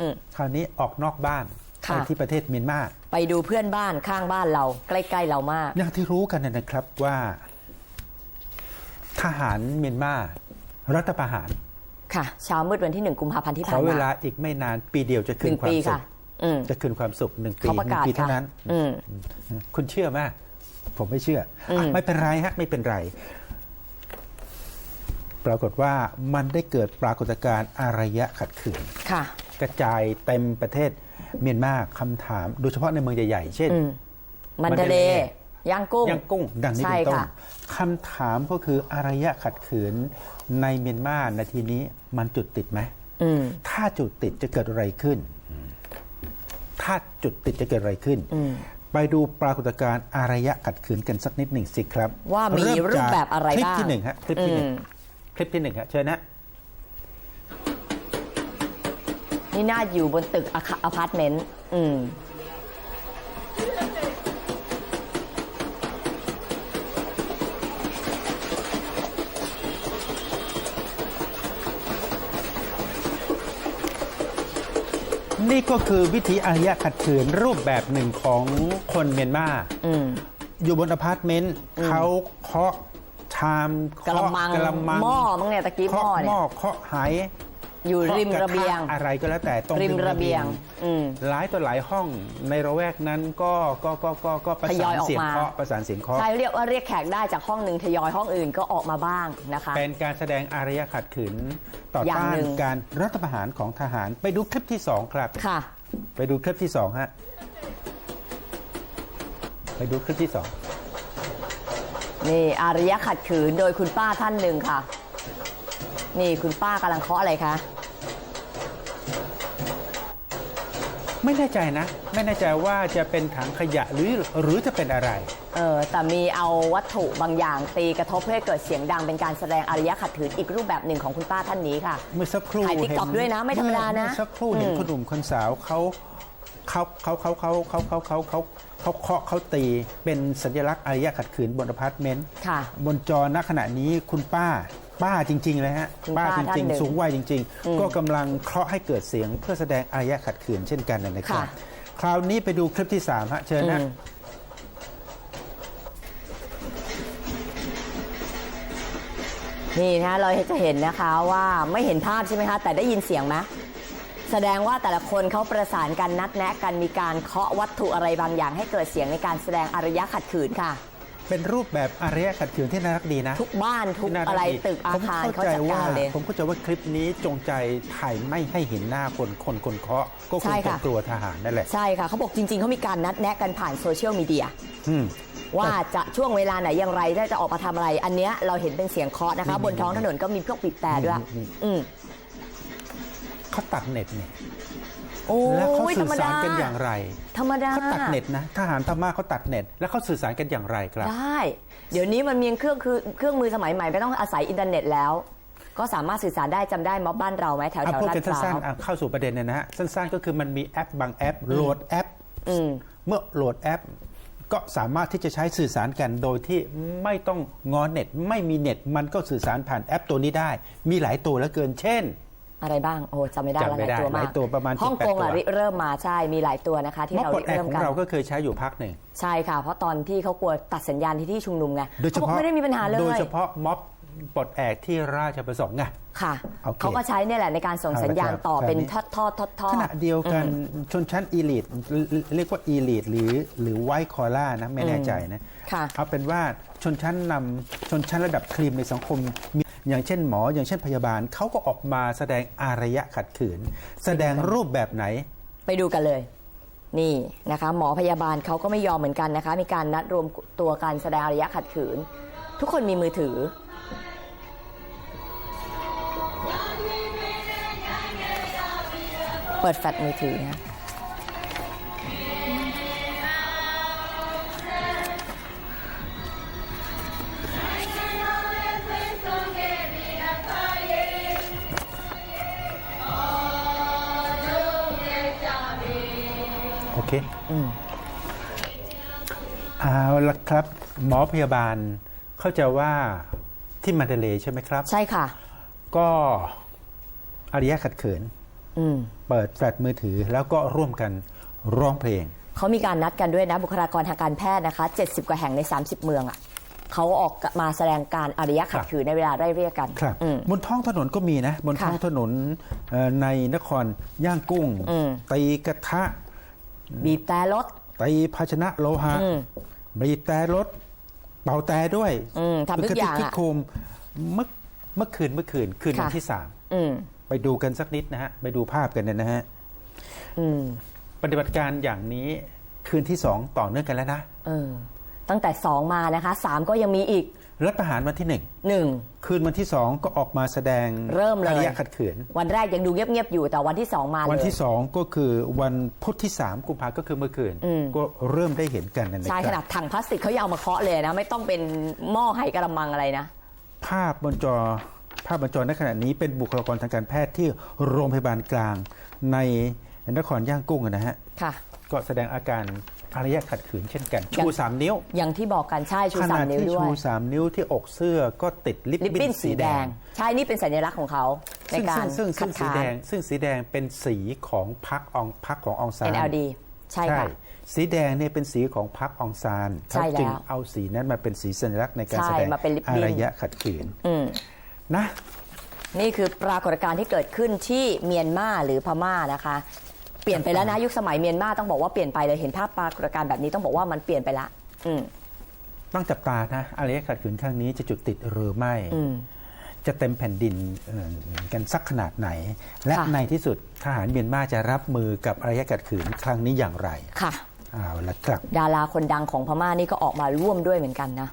อืมคราวนี้ออกนอกบ้านค่ะไปที่ประเทศเมียนมาไปดูเพื่อนบ้านข้างบ้านเรา ใกล้ๆเรามากอย่างที่รู้กันนะครับว่า ทหารเมียนมารัฐประหารค่ะเช้ามืดวันที่หนึ่งกุมภาพันธ์ที่ขผ่าอนเวมาลาอีกไม่นานปีเดียวจะหคืนนึ่งควาปีมสุค่ะขอืมจะคืนความสุขหนึ่งปีเขาประหนึ่กางศปีเท่าค่ะนั้นอืมคุณเชื่อไหมผมไม่เชื่ออมอะไม่เป็นไรฮะ ไม่เป็นไร ปรากฏว่ามันได้เกิดปรากฏการณ์อารยะขัดขืนค่ะ กระจายเต็มประเทศเมียนมาคำถามโดยเฉพาะในเมืองใหญ่ๆ เช่นอืมมันเดเลย์ย่างกุ้งย่างกุ้ง ดังนี้ใช่เป็นต้นค่ะคำถามก็คืออารยะขัดขืนในเมียนมานาทีนี้มันจุดติดไหมอืมถ้าจุดติดจะเกิดอะไรขึ้น ถ้าจุดติดจะเกิดอะไรขึ้นอืมไปดูปรากฏการณ์อารยะขัดขืนกันสักนิดหนึ่งสิครับ ว่ามีเมรูปแบบอะไรคลิปบ้างที่หนึ่งฮะคลิปที่หนึ่งอืมคลิปที่หนึ่งฮะเชิญนะ นี่น่าอยู่บนตึกอาคาอพาร์ตเมนต์ อืม นี่ก็คือวิธีอารยะขัดขืนรูปแบบหนึ่งของคนเมียนมาอืม อยู่บนอพาร์ตเมนต์เขาเคาะชามกะละมังเคาะกะละมังหม้อมั้งเนี่ยตะกี้หม้อเคาะหเนี่ม้อยเคาะไหาย อยู่ริมคาระเบียงทอะไรก็แล้วแต่ตรงริมระเบียงอืม หลายต่อหลายห้องในระแวกนั้นก็ก็ก็ก็ก็ประทยสาอยนออกเสียงมา เคาะประสานเสียงเคาะ ใช่เรียกว่าเรียกแขกได้จากห้องหนึ่งทยอยห้องอื่นก็ออกมาบ้างนะคะ เป็นการแสดงอารยะขัดขืนต่ออย่างต้านหนึ่ง การรัฐประหารของทหารไปดูคลิปที่สองครับ ค่ะ ไปดูคลิปที่สองฮะ ไปดูคลิปที่สองนี่อารยะขัดขืนโดยคุณป้าท่านหนึ่งค่ะ นี่คุณป้ากำลังเคาะอะไรคะ ไม่แน่ใจนะ ไม่แน่ใจว่าจะเป็นถังขยะหรือหรือจะเป็นอะไร เออแต่มีเอาวัตถุบางอย่างตีกระทบเพื่อให้เกิดเสียงดังเป็นการแสดงอารยะขัดขืนอีกรูปแบบหนึ่งของคุณป้าท่านนี้ค่ะ เมื่อสักครู่ถ่าย TikTok ด้วยนะไม่ธรรมดานะเมื่อสักครู่เห็นอืม คนหนุ่มคนสาวเขาเขาเขาเขาเขาเขาเขาเขาเขาเขาเคาะเขาตีเป็นสัญลักษณ์อารยะขัดขืนบนอพาร์ตเมนต์ค่ะ บนจอณขณะนี้คุณป้า ป้าจริง ๆ เลยฮะคุณป้าป้าจท่านริงหนึ่งๆ สูงวัยจริงอืมๆก็กำลังเคาะให้เกิดเสียงเพื่อแสดงอารยะขัดขืนเช่นกันนะครับ ค่ะ คราวนี้ไปดูคลิปที่สามฮะเชิญนะอืมนี่นะเราจะเห็นนะคะว่าไม่เห็นภาพใช่ไหมคะ แต่ได้ยินเสียงไหมแสดงว่าแต่ละคนเขาประสานกันนัดแนะกันมีการเคาะวัตถุอะไรบางอย่างให้เกิดเสียงในการแสดงอารยะขัดขืนค่ะ เป็นรูปแบบอารยะขัดขืนที่น่ารักดีนะ ทุกบ้านทุกที่น่าอะไรดีตึกอาคารผมเขาเข้าใจจัดว่าการเลย ผมเข้าใจว่าคลิปนี้จงใจถ่ายไม่ให้เห็นหน้าคนคนคนเคาะก็คใช่งจะค่ะ กลัวทหารนั่นแหละใช่ค่ะเขาบอกจริง ๆเขามีการนัดแนะกันผ่านโซเชียลมีเดียอืม ว่าจะช่วงเวลาไหนอย่างไรถ้าจะออกมาทำอะไร อันเนี้ยเราเห็นเป็นเสียงเคาะนะคะ นี่บนท้องถนนก็มีพวกบีบแต่ด้วยนี่นี่ อืม เขาตัดเน็ตเนี่ย โอ้แล้วเขายธรสื่อรมสาดารกันอย่างไร ธรรมดาเขาตัดเน็ตนะทหารพม่าเขาตัดเน็ต แล้วเขาสื่อสารกันอย่างไรครับ ได้ เดี๋ยวนี้มันมีเครื่องคือเครื่องมือสมัยใหม่ไม่ต้องอาศัยอินเทอร์เน็ตแล้ว ก็สามารถสื่อสารได้จำได้ม็อบบ้านเราไหมแถวเอาแถวพูดลาดกันพร้าสั้นวๆอะเข้าสู่ประเด็นเลยนะฮะสั้นๆ ก็คือมันมีแอปบางแอปโหลดแอปอืมเมื่อโหลดแอปก็สามารถที่จะใช้สื่อสารกันโดยที่ไม่ต้องงอเน็ต ไม่มีเน็ต มันก็สื่อสารผ่านแอปตัวนี้ได้ มีหลายตัวแล้วเกิน เช่น อะไรบ้างโอ้จำไม่ได้แล้วจำไม่หลายได้ตัวหมาลากยตัวประมาณฮ่องกง7-8อะตัวริเริ่มมาใช่มีหลายตัวนะคะ ที่ม็อบเราปลดริแอกเริ่มของกันเราก็เคยใช้อยู่พักหนึ่งใช่ค่ะ เพราะตอนที่เขากลัวตัดสัญญาณที่ที่ชุมนุมไงโดยเฉเขาบอกพาะไม่ได้มีปัญหาเลยโดยเฉพาะม็อบปลดแอกที่ราชประสงค์ไงค่ะโอเคเขาก็ใช้เนี่ยแหละในการส่งสัญญาณต่อเอาละครับเป็นทอดทอดทอดทอดขณะเดียวกันชนชั้นอีลิทเรียกว่าอีลิทหรือหรือไวท์คอล่านะไม่แน่ใจนะค่ะเอาเป็นว่าชนชั้นนำชนชั้นระดับครีมในสังคมมี อย่างเช่นหมอ อย่างเช่นพยาบาลเขาก็ออกมาแสดงอารยะขัดขืน แสดงรูปแบบไหน ไปดูกันเลยนี่นะคะหมอพยาบาลเขาก็ไม่ยอมเหมือนกันนะคะ มีการนัดรวมตัวการแสดงอารยะขัดขืน ทุกคนมีมือถือ เปิดแฟลชมือถือนะ โอเคอืมเอาละครับ หมอพยาบาลเข้าใจว่าที่มาเดเลย์ใช่ไหมครับ ใช่ค่ะ ก็อารยะขัดขืนอืมเปิดแฟลชมือถือแล้วก็ร่วมกันร้องเพลง เขามีการนัดกันด้วยนะบุคลากรทางการแพทย์นะคะ 70 กว่าแห่งใน 30 เมืองอะ่ะเขาออกมาแสดงการอารยะขัดขืนในเวลาไล่เรียกกันครับ อืม บนท้องถนนก็มีนะ บนค่ะท้องถนนเอ่อในนครย่างกุ้ง อืม ตีกระทะ บีบแต่รถตีภาชนะโลหะอืมบีบแต่รถเป่าแต่ด้วยอืมทำทุกอย่างคือะคึโคมเมื่อเมื่อคืนเมื่อคืนคืนวันค่ะที่สามอืมไปดูกันสักนิดนะฮะ ไปดูภาพกันนะฮะอืมปฏิบัติการอย่างนี้คืนที่สองต่อเนื่องกันแล้วนะเออตั้งแต่2มานะคะ3ก็ยังมีอีก รัฐประหารวันที่หนึ่ง1คืนวันที่สองก็ออกมาแสดงเริ่มเลยอารยะขัดขืนวันแรกยังดูเงียบๆอยู่แต่วันที่2มาเลยวันที่สองก็คือวันพุธที่สามกุมภาก็คือเมื่อคืนอืมก็เริ่มได้เห็นกันนะใช่คขรับนาดถังพลาสติกเขายังเอามาเคาะเลยนะ ไม่ต้องเป็นหม้อไหกระมังอะไรนะ ภาพบนจอภาพบนจอในขณะนี้เป็นบุคลากรทางการแพทย์ที่โรงพยาบาลกลางในนครย่างกุ้งนะฮะค่ะก็แสดงอาการ อารยะขัดขืนเช่นกันอย่างชูสามนิ้วอย่างที่บอกกันใช่ชูขสาณะมนิ้วที่ด้วชูยสามนิ้วที่อกเสื้อก็ติดลิปลิปบิ้บิ้นนสีสีแดแดง ง ใช่นี่เป็นสัญลักษณ์ของเขาในซึ่งการซึ่งซึ่คังดสีค้านแดงซึ่งสีแดงเป็นสีของพรรคองพรรคขององซาน NLD ใช่ค่ะ สีแดงเนี่ยเป็นสีของพรรคองซานใช่เขาจึงแล้วเอาสีนั้นมาเป็นสีสัญลักษณ์ในการใช่แสดงมาเป็นลิปอาบิ้นรยะขัดขืนอืมนะ นี่คือปรากฏการณ์ที่เกิดขึ้นที่เมียนมาหรือพม่านะคะ เปลี่ยนไปแล้วนะยุคสมัยเมียนมาต้องบอกว่าเปลี่ยนไปเลยเห็นภาพปรากฏการณ์แบบนี้ต้องบอกว่ามันเปลี่ยนไปละอืมต้องจับตานะอารยะขัดขืนครั้งนี้จะจุดติดหรือไม่ อืม จะเต็มแผ่นดินเอ่อกันสักขนาดไหน และค่ะ ในที่สุดทหารเมียนมาจะรับมือกับอารยะขัดขืนครั้งนี้อย่างไรค่ะ เอาละครับ ดาราคนดังของพม่านี่ก็ออกมาร่วมด้วยเหมือนกันนะ